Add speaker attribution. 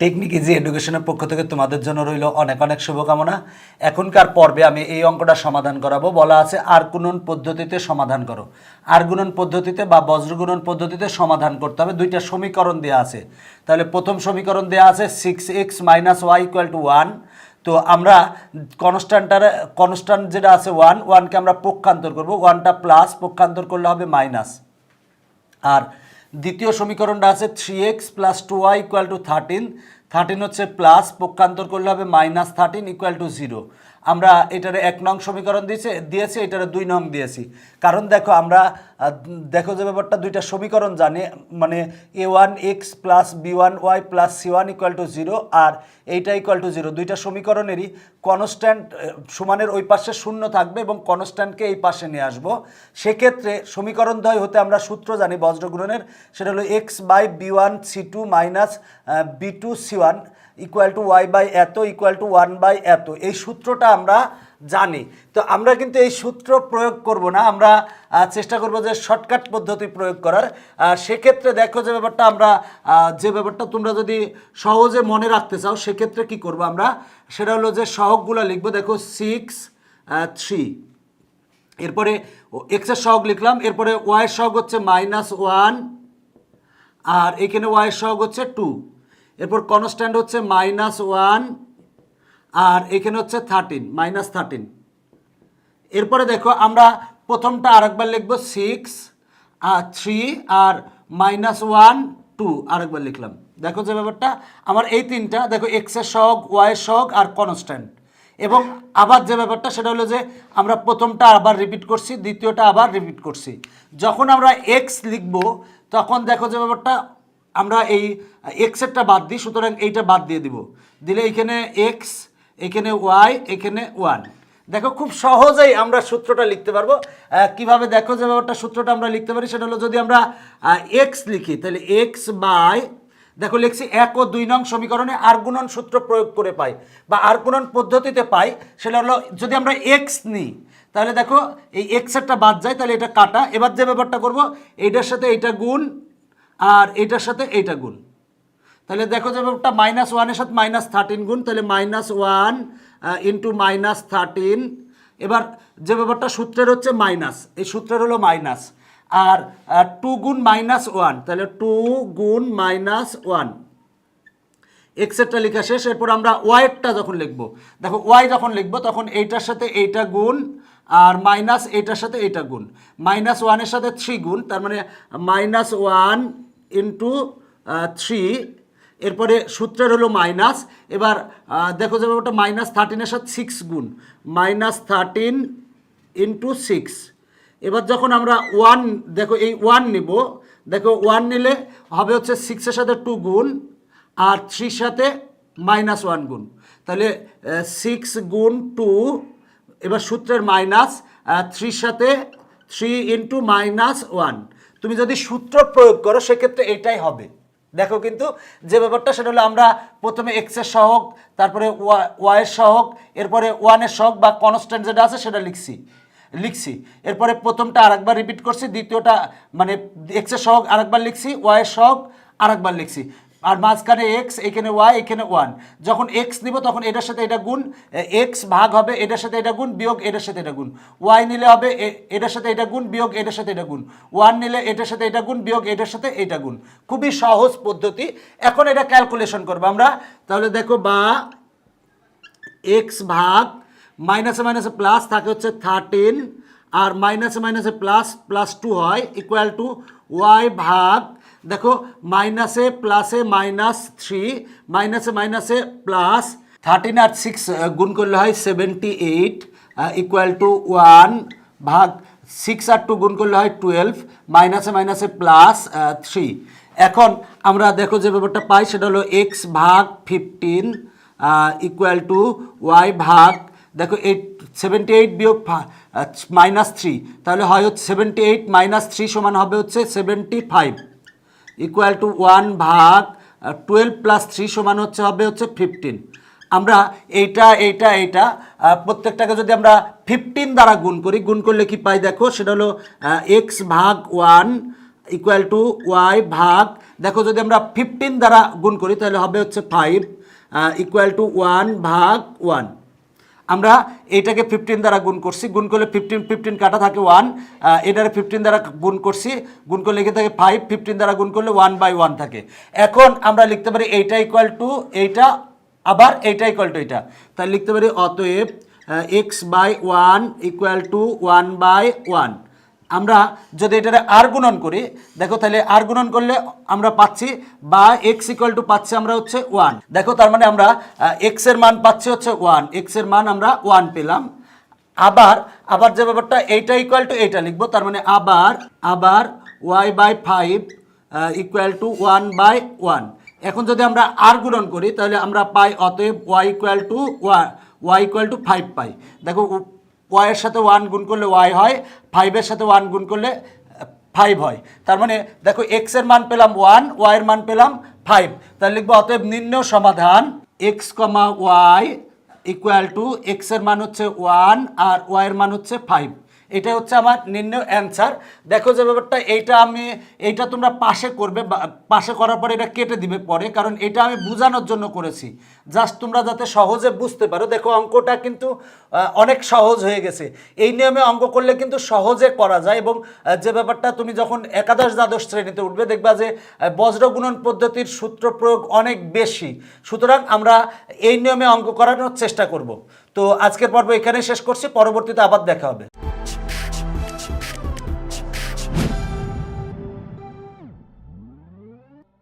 Speaker 1: Technique easy এডুকেশনের পক্ষ থেকে তোমাদের জন্য রইল অনেক অনেক শুভকামনা। এখনকার পর্বে আমি এই অঙ্কটা সমাধান করাবো। বলা আছে, আর গুণন পদ্ধতিতে সমাধান করো। আর গুণন পদ্ধতিতে বা বজ্রগুণন পদ্ধতিতে সমাধান করতে হবে। দুইটা সমীকরণ দেওয়া আছে। তাহলে প্রথম সমীকরণ দেওয়া আছে six x minus y equal to one তো আমরা কনস্ট্যান্টার কনস্ট্যান্ট যেটা আছে ওয়ান ওয়ানকে আমরা পক্ষান্তর করব। ওয়ানটা প্লাস পক্ষান্তর করলে হবে মাইনাস আর দ্বিতীয় সমীকরণটা আছে three x plus two y equal to thirteen thirteen হচ্ছে প্লাস পক্ষান্তর করলে হবে minus thirteen equal to zero আমরা এটারে এক নং সমীকরণ দিয়েছে, দিয়েছি, এটারে দুই নং দিয়েছি। কারণ দেখো, আমরা দেখো যে ব্যাপারটা, দুইটা সমীকরণ জানে মানে a one x plus b one y plus c one equal to zero আর এইটা ইকুয়াল টু জিরো দুইটা সমীকরণেরই কনস্ট্যান্ট সমানের ওই পাশে শূন্য থাকবে এবং কনস্ট্যান্টকে এই পাশে নিয়ে আসব। সেক্ষেত্রে সমীকরণ দ্বয় হতে আমরা সূত্র জানি বজ্রগ্রহণের সেটা হলো x by b one c two minus b two c one equal to y by এত ইকুয়াল টু ওয়ান বাই এত। এই সূত্রটা আমরা জানি। তো আমরা কিন্তু এই সূত্র প্রয়োগ করব না, আমরা চেষ্টা করব যে শর্টকাট পদ্ধতি প্রয়োগ করার। সেক্ষেত্রে দেখো যে ব্যাপারটা আমরা যে ব্যাপারটা তোমরা যদি সহজে মনে রাখতে চাও, সেক্ষেত্রে কি করব আমরা? সেটা হলো যে সহগগুলো লিখব, দেখো সিক্স থ্রি এরপরে এক্সের সহগ লিখলাম, এরপরে ওয়াইয়ের সহগ হচ্ছে মাইনাস ওয়ান আর এখানে ওয়াইয়ের সহগ হচ্ছে টু এরপর কনস্ট্যান্ট হচ্ছে মাইনাস ওয়ান আর এখানে হচ্ছে থার্টিন মাইনাস থার্টিন এরপরে দেখো আমরা প্রথমটা আরেকবার লিখব সিক্স আর থ্রি আর মাইনাস ওয়ান টু আরেকবার লিখলাম। দেখো যে ব্যাপারটা, আমার এই তিনটা, দেখো এক্সের সহগ ওয়াইয়ের সহগ আর কনস্ট্যান্ট এবং আবার যে ব্যাপারটা, সেটা হলো যে আমরা প্রথমটা আবার রিপিট করছি, দ্বিতীয়টা আবার রিপিট করছি। যখন আমরা এক্স লিখব, তখন দেখো যে ব্যাপারটা, আমরা এই এক্সেরটা বাদ দিই, সুতরাং এইটা বাদ দিয়ে দিব। দিলে এইখানে এক্স এখানে ওয়াই, এখানে ওয়ান। দেখো, খুব সহজেই আমরা সূত্রটা লিখতে পারব। কীভাবে দেখো যে ব্যাপারটা সূত্রটা আমরা লিখতে পারি? সেটা হলো যদি আমরা এক্স লিখি, তাহলে এক্স বাই, দেখো লিখছি এক ও দুই নং সমীকরণে আর গুণন সূত্র প্রয়োগ করে পাই বা আর গুণন পদ্ধতিতে পাই, সেটা হলো যদি আমরা এক্স নিই, তাহলে দেখো এই এক্সেরটা বাদ যায়, তাহলে এটা কাটা। এবার যে ব্যাপারটা করব, এইটার সাথে এইটা গুণ আর এইটার সাথে এইটা গুণ। তাহলে দেখো যে ব্যাপারটা মাইনাস ওয়ানের সাথে মাইনাস থার্টিন গুণ, তাহলে minus one into minus thirteen এবার যে ব্যাপারটা সূত্রের হচ্ছে মাইনাস এই সূত্রের হলো মাইনাস আর টু গুণ মাইনাস ওয়ান তাহলে টু গুণ মাইনাস ওয়ান এক্সেরটা লেখা শেষ, এরপর আমরা ওয়াইয়েরটা যখন লিখব, দেখো ওয়াই যখন লিখব, তখন এইটার সাথে এইটা গুণ, আর মাইনাস এইটার সাথে এইটা গুণ। মাইনাস ওয়ানের সাথে থ্রি গুণ, তার মানে মাইনাস ওয়ান ইন্টু থ্রি এরপরে সূত্রের হলো মাইনাস। এবার দেখো যে ওটা মাইনাস থার্টিনের সাথে সিক্স গুণ। মাইনাস থার্টিন ইন্টু সিক্স এবার যখন আমরা ওয়ান দেখো এই ওয়ান নিব, দেখো ওয়ান নিলে হবে হচ্ছে সিক্সের সাথে টু গুণ, আর থ্রির সাথে মাইনাস ওয়ান গুণ। তাহলে সিক্স গুণ টু এবার সূত্রের মাইনাস থ্রির সাথে থ্রি ইন্টু মাইনাস ওয়ান তুমি যদি সূত্র প্রয়োগ করো, সেক্ষেত্রে এটাই হবে। দেখো কিন্তু যে ব্যাপারটা, সেটা হলো আমরা প্রথমে এক্সের সহক তারপরে ওয়াইয়ের সহক এরপরে ওয়ানের সহক বা কনস্ট্যান্ট যেটা আছে সেটা লিখছি লিখছি। এরপরে প্রথমটা আরেকবার রিপিট করছি, দ্বিতীয়টা মানে এক্সের সহক আরেকবার লিখছি ওয়াইয়ের সহক আরেকবার লিখছি। আর মাঝখানে এক্স এখানে ওয়াই এখানে ওয়ান যখন এক্স নিব, তখন এটার সাথে এটা গুণ এক্স ভাগ হবে, এটার সাথে এটা গুণ, বিয়োগ এটার সাথে এটা গুণ। ওয়াই নিলে হবে এটার সাথে এটা গুণ, বিয়োগ এটার সাথে এটা গুণ। ওয়ান নিলে এটার সাথে এটা গুণ, বিয়োগ এটার সাথে এটা গুণ। খুবই সহজ পদ্ধতি। এখন এটা ক্যালকুলেশন করব আমরা। তাহলে দেখো বা এক্স ভাগ মাইনাসে মাইনাসে প্লাস থাকে হচ্ছে থার্টিন আর মাইনাসে মাইনাসে প্লাস প্লাস টু হয় ইকুয়াল টু ওয়াই ভাগ দেখো, মাইনাসে প্লাসে মাইনাস থ্রি মাইনাসে মাইনাসে প্লাস থার্টিন আর সিক্স গুণ করলে হয় seventy eight equal to one ভাগ সিক্স আর টু গুণ করলে হয় টুয়েলভ মাইনাসে মাইনাসে প্লাস থ্রি এখন আমরা দেখো যে ব্যাপারটা পাই, সেটা হলো এক্স ভাগ ফিফটিন ইকুয়াল টু ওয়াই ভাগ, দেখো এইট সেভেন্টি এইট বিয়োগ মাইনাস থ্রি তাহলে হয় হচ্ছে সেভেন্টি এইট মাইনাস থ্রি সমান হবে হচ্ছে seventy five equal to one ভাগ টুয়েলভ প্লাস থ্রি সমান হচ্ছে, হবে হচ্ছে ফিফটিন আমরা এইটা এইটা এইটা প্রত্যেকটাকে যদি আমরা ফিফটিন দ্বারা গুণ করি, গুণ করলে কি পাই দেখো? সেটা হলো এক্স ভাগ ওয়ান ইকুয়াল টু ওয়াই ভাগ, দেখো যদি আমরা ফিফটিন দ্বারা গুণ করি, তাহলে হবে হচ্ছে ফাইভ ইকুয়াল টু ওয়ান ভাগ ওয়ান আমরা এটাকে ফিফটিন দ্বারা গুণ করছি। গুণ করলে ফিফটিন ফিফটিন কাটা থাকে ওয়ান এটারে ফিফটিন দ্বারা গুণ করছি। গুণ করলে লিখে থাকে ফাইভ ফিফটিন দ্বারা গুণ করলে ওয়ান বাই ওয়ান থাকে। এখন আমরা লিখতে পারি এইটা ইকুয়াল টু এইটা, আবার এইটা ইকুয়াল টু এইটা। তাহলে লিখতে পারি অতএব x by one equal to one by one আমরা যদি এটারে আর গুণন করি, দেখো তাহলে আর গুণন করলে আমরা পাচ্ছি বা এক্স ইকুয়াল টু পাচ্ছি আমরা হচ্ছে ওয়ান দেখো তার মানে আমরা এক্সের মান পাচ্ছি হচ্ছে ওয়ান এক্সের মান আমরা ওয়ান পেলাম। আবার আবার যে ব্যাপারটা, এইটা ইকুয়াল টু এইটা লিখব, তার মানে আবার আবার y by five equal to one by one এখন যদি আমরা আর গুণন করি, তাহলে আমরা পাই অতএব y equal to y equal to five পাই। দেখো ওয়াইয়ের সাথে ওয়ান গুণ করলে ওয়াই হয় ফাইভের সাথে ওয়ান গুণ করলে ফাইভ হয়। তার মানে দেখো এক্সের মান পেলাম ওয়ান ওয়াইয়ের মান পেলাম ফাইভ তাহলে লিখব, অতএব নিম্ন সমাধান x comma y equal to এক্সের মান হচ্ছে ওয়ান আর ওয়াইয়ের মান হচ্ছে ফাইভ এটা হচ্ছে আমার নির্ণয় অ্যান্সার দেখো যে ব্যাপারটা, এইটা আমি, এইটা তোমরা পাশে করবে পাশে করার পরে এটা কেটে দিবে পরে, কারণ এটা আমি বোঝানোর জন্য করেছি। জাস্ট তোমরা যাতে সহজে বুঝতে পারো। দেখো অঙ্কটা কিন্তু অনেক সহজ হয়ে গেছে। এই নিয়মে অঙ্ক করলে কিন্তু সহজে করা যায় এবং যে ব্যাপারটা তুমি যখন একাদশ দ্বাদশ শ্রেণীতে উঠবে, দেখবা যে বজ্রগুণন পদ্ধতির সূত্র প্রয়োগ অনেক বেশি। সুতরাং আমরা এই নিয়মে অঙ্ক করানোর চেষ্টা করব। তো আজকের পর্ব এখানেই শেষ করছি। পরবর্তীতে আবার দেখা হবে।